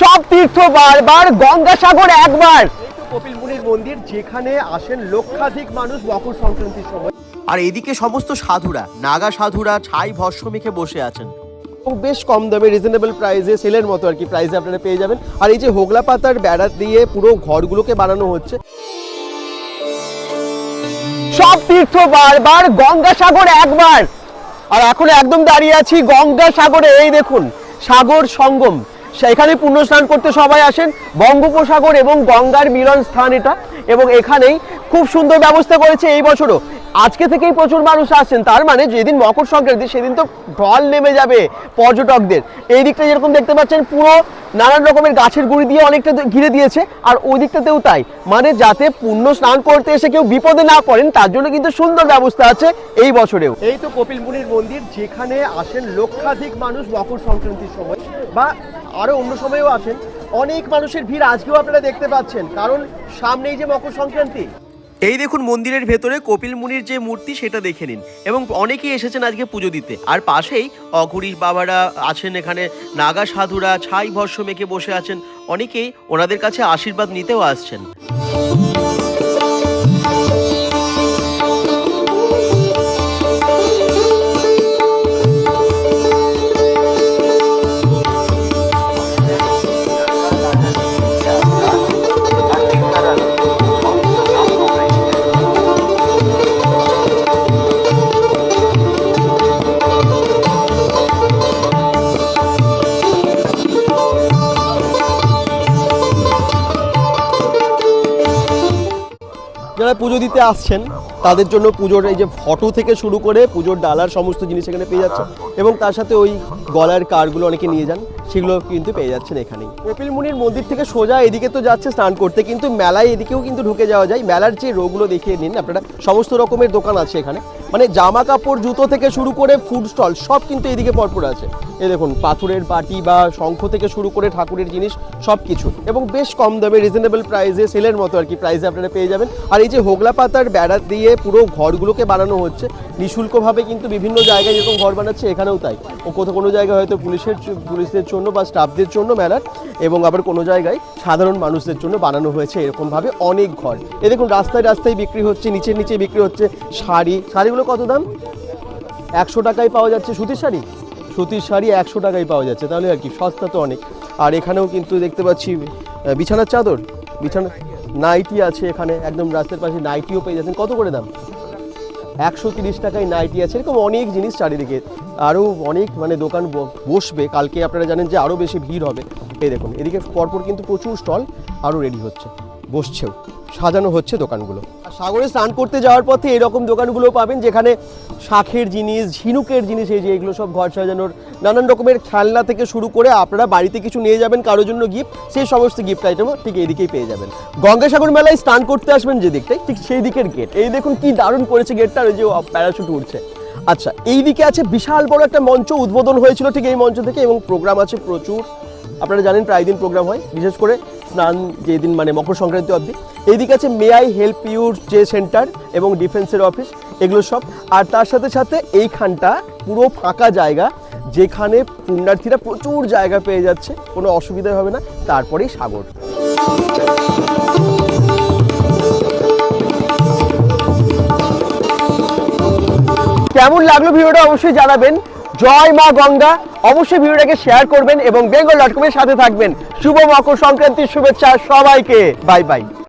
সব তীর্থ বারবার গঙ্গাসাগর একবার। কপিল মুনির মন্দির যেখানে আসেন লক্ষাধিক মানুষ মকর সংক্রান্তির সময়। আর এদিকে সমস্ত সাধুরা নাগা সাধুরা ছাই ভস্য মেখে বসে আছেন। এবং বেশ কম দামে রিজনেবল প্রাইসে সেলের মতো আর কি প্রাইসে আপনারা পেয়ে যাবেন। আর এই যে হোগলা পাতার বেড়া দিয়ে পুরো ঘরগুলোকে বানানো হচ্ছে। সব তীর্থ বারবার গঙ্গাসাগর একবার। আর এখন একদম দাঁড়িয়ে আছি গঙ্গাসাগরে। এই দেখুন সাগর সঙ্গম। সেখানে পুণ্য স্নান করতে সবাই আসেন। বঙ্গোপসাগর এবং গঙ্গার মিলন স্থান এটা। এবং এখানেই খুব সুন্দর ব্যবস্থা করেছে এই বছরও। আজকে থেকেই প্রচুর মানুষ আসছেন। তার মানে যেদিন মকর সংক্রান্তি, সেদিন তো ঢল নেমে যাবে পর্যটকদের। এই দিকটা যেরকম দেখতে পাচ্ছেন, পুরো নানান রকমের গাছের গুঁড়ি দিয়ে অনেকটা ঘিরে দিয়েছে, আর ওই দিকটাতেও তাই। মানে যাতে পুণ্য স্নান করতে এসে কেউ বিপদে না পড়েন, তার জন্য কিন্তু সুন্দর ব্যবস্থা আছে এই বছরেও। এই তো কপিল মুনির মন্দির, যেখানে আসেন লক্ষাধিক মানুষ মকর সংক্রান্তির সময়, বা আরও অন্য সময়েও আসেন। অনেক মানুষের ভিড় আজকেও আপনারা দেখতে পাচ্ছেন, কারণ সামনেই যে মকর সংক্রান্তি। এই দেখুন মন্দিরের ভেতরে কপিল মুনির যে মূর্তি, সেটা দেখে নিন। এবং অনেকেই এসেছেন আজকে পুজো দিতে। আর পাশেই অঘুরিশ বাবারা আছেন এখানে, নাগা সাধুরা, ছাই ভস্য মেখে বসে আছেন, অনেকেই ওনাদের কাছে আশীর্বাদ নিতেও আসছেন। যারা পুজো দিতে আসছেন, তাদের জন্য পুজোর এই যে ফটো থেকে শুরু করে পুজোর ডালার সমস্ত জিনিস এখানে পেয়ে যাচ্ছে এবং তার সাথে ওই গলার কারগুলো অনেকে নিয়ে যান। সেগুলো কিন্তু পেয়ে যাচ্ছেন এখানেই। কপিল মুনির মন্দির থেকে সোজা এদিকে তো যাচ্ছে স্নান করতে, কিন্তু মেলায় এদিকেও কিন্তু ঢুকে যাওয়া যায়। মেলার যে রোগুলো দেখিয়ে নিন আপনারা সমস্ত রকমের দোকান আছে এখানে। মানে জামা কাপড় জুতো থেকে শুরু করে ফুড স্টল সব কিন্তু এদিকে পরপর আছে। এই দেখুন, পাথরের বাটি বা শঙ্খ থেকে শুরু করে ঠাকুরের জিনিস, সব কিছু। এবং বেশ কম দামে রিজনেবল প্রাইসে সেলের মতো আর কি প্রাইসে আপনারা পেয়ে যাবেন। আর এই যে হোগলা পাতার বেড়া দিয়ে পুরো ঘরগুলোকে বানানো হচ্ছে, নিঃশুল্কভাবে কিন্তু বিভিন্ন জায়গায় যেরকম ঘর বানাচ্ছে, এখানেও তাই। ও কোথাও কোনো জায়গায় হয়তো পুলিশের, পুলিশদের জন্য বা স্টাফদের জন্য মেলার এবং আবার কোনো জায়গায় সাধারণ মানুষদের জন্য বানানো হয়েছে এরকমভাবে অনেক ঘর। এ দেখুন, রাস্তায় রাস্তায় বিক্রি হচ্ছে, নিচের নিচে বিক্রি হচ্ছে শাড়ি। শাড়িগুলো কত দাম? একশো টাকায় পাওয়া যাচ্ছে সুতির শাড়ি? সুতির শাড়ি একশো টাকায় পাওয়া যাচ্ছে, তাহলে আর কি, সস্তা তো অনেক। আর এখানেও কিন্তু দেখতে পাচ্ছি বিছানার চাদর। বিছানা, নাইটি আছে এখানে, একদম রাস্তার পাশে নাইটিও পেয়ে যাচ্ছেন। কত করে দাম? একশো তিরিশ টাকায় নাইটি আছে, এরকম অনেক জিনিস চারিদিকে। আরও অনেক মানে দোকান বসবে। কালকে আপনারা জানেন যে আরও বেশি ভিড় হবে। এই দেখুন, এদিকে পরপর কিন্তু প্রচুর স্টল আরও রেডি হচ্ছে। বসছেও। সাজানো হচ্ছে দোকানগুলো। সাগরে স্নান করতে যাওয়ার পথে এরকম দোকানগুলো পাবেন যেখানে শাঁখের জিনিস, ঝিনুকের জিনিস, এই যে এগুলো সব ঘর সাজানোর নানান রকমের খেলনা থেকে শুরু করে আপনারা বাড়িতে কিছু নিয়ে যাবেন, কারোর জন্য গিফট সেই সমস্ত গিফট আইটেমও ঠিক এইদিকেই পেয়ে যাবেন। গঙ্গাসাগর মেলায় স্নান করতে আসবেন যে দিকটাই ঠিক সেই দিকের গেট এই দেখুন কি দারুণ করেছে গেটটা ওই যে প্যারাশুট উঠছে আচ্ছা এই দিকে আছে বিশাল বড় একটা মঞ্চ উদ্বোধন হয়েছিল ঠিক এই মঞ্চ থেকে এবং প্রোগ্রাম আছে প্রচুর। আপনারা জানেন প্রায় দিন প্রোগ্রাম হয়, বিশেষ করে স্নান যেদিন মানে মকর সংক্রান্তি অবধি। এইদিকে আছে মে আই হেল্প ইউর যে সেন্টার এবং ডিফেন্সের অফিস, এগুলো সব। আর তার সাথে সাথে এইখানটা পুরো ফাঁকা জায়গা, যেখানে পুণ্যার্থীরা প্রচুর জায়গা পেয়ে যাচ্ছে, কোনো অসুবিধা হবে না। তারপরেই সাগর। কেমন লাগল ভিডিওটা অবশ্যই জানাবেন। জয় মা গঙ্গা। অবশ্যই ভিডিওটাকে শেয়ার করবেন এবং বেঙ্গল ডট কমের সাথে থাকবেন। শুভ মকর সংক্রান্তির শুভেচ্ছা সবাইকে। Bye bye